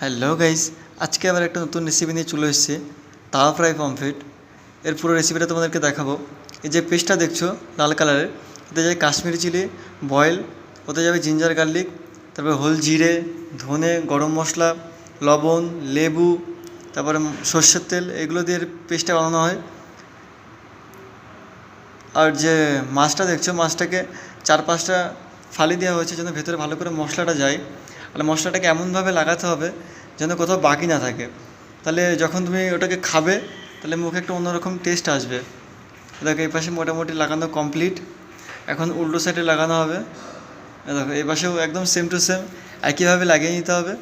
Hello guys আজকে আবার একটা নতুন রেসিপি নিয়ে চলে এসেছি, তাওয়া ফ্রাই পমফ্রেট এর পুরো রেসিপিটা তোমাদেরকে দেখাবো। এই যে পেস্টটা দেখছ, লাল কালারের এতে যাবে কাশ্মীরি চিলি বয়েল ওতে যাবে জিঞ্জার গার্লিক তারপরে হোল জিরে, ধনে, গরম মশলা, লবণ, লেবু, তারপরে সর্ষের তেল, এগুলো দিয়ে পেস্টটা বানানো হয়। আর যে মাছটা দেখছ, মাছটাকে চার পাঁচটা ফালি দেওয়া হয়েছে যেন ভেতরে ভালো করে মশলাটা যায়। আর মশলাটাকে এমনভাবে লাগাতে হবে যেন কোথাও বাকি না থাকে। তাহলে যখন তুমি ওটাকে খাবে, তাহলে মুখে একটা অন্যরকম টেস্ট আসবে। দেখো, এই পাশে মোটামুটি লাগানো কমপ্লিট এখন উল্টো সাইডে লাগানো হবে। দেখো, এই পাশেও একদম সেম টু সেম একইভাবে লাগিয়ে নিতে হবে।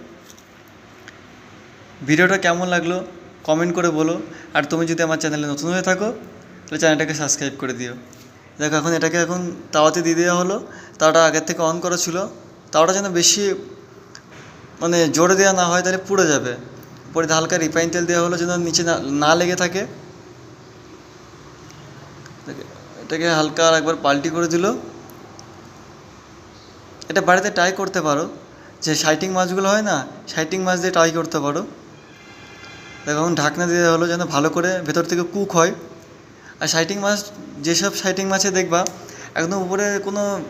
ভিডিওটা কেমন লাগল কমেন্ট করে বলো। আর তুমি যদি আমার চ্যানেলে নতুন হয়ে থাকো, তাহলে চ্যানেলটাকে সাবস্ক্রাইব করে দিও। দেখো, এখন এটাকে এখন তাওয়াতে দিয়ে দেওয়া হলো। তাওয়াটা আগের থেকে অন করা ছিল। তাওয়াটা যেন বেশি মানে জোরে দেওয়া না হয় তাহলে পুড়ে যাবে। উপরে হালকা রিফাইন তেল দেওয়া হলো যেন নিচে না লেগে থাকে। এটাকে হালকা একবার পাল্টি করে দিল। এটা বাড়িতে ট্রাই করতে পারো। যে সাইটিং মাছগুলো হয় না, সাইটিং মাছ দিয়ে ট্রাই করতে পারো। এখন ঢাকনা দিয়ে হলো যেন ভালো করে ভেতর থেকে কুক হয়। আর সাইটিং মাছ, যেসব সাইটিং মাছে দেখবা, একদম উপরে কোনো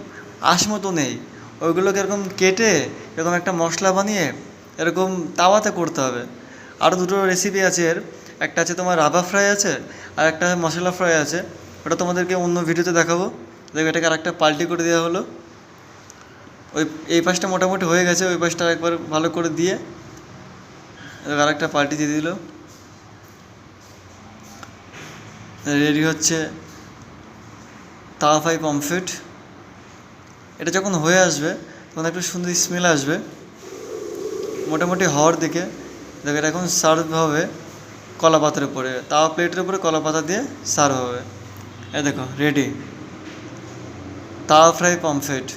আঁশ মতো নেই। ওইগুলোকে এরকম কেটে এরকম একটা মশলা বানিয়ে এরকম তাওয়াতে করতে হবে। আরও দুটো রেসিপি আছে এর। একটা আছে তোমার রাবা ফ্রাই আছে, আর একটা মশলা ফ্রাই আছে। ওটা তোমাদেরকে অন্য ভিডিওতে দেখাবো। দেখো এটাকে আরেকটা পাল্টি করে দেওয়া হলো। ওই, এই পাশটা মোটামুটি হয়ে গেছে, ওই পাশটা একবার ভালো করে দিয়ে এবার আরেকটা পাল্টি দিয়ে দিল। রেডি হচ্ছে তাওয়া ফ্রাই পমফ্রেট। এটা যখন হয়ে আসবে, তখন একটু সুন্দর স্মেল আসবে। মোটামুটি হওয়ার দিকে দেখো এটা এখন সার্ভ হবে কলা পাতার উপরে। তাওয়া প্লেটের উপরে কলা পাতা দিয়ে সার্ভ হবে। এ দেখো রেডি তাওয়া ফ্রাই পমফ্রেট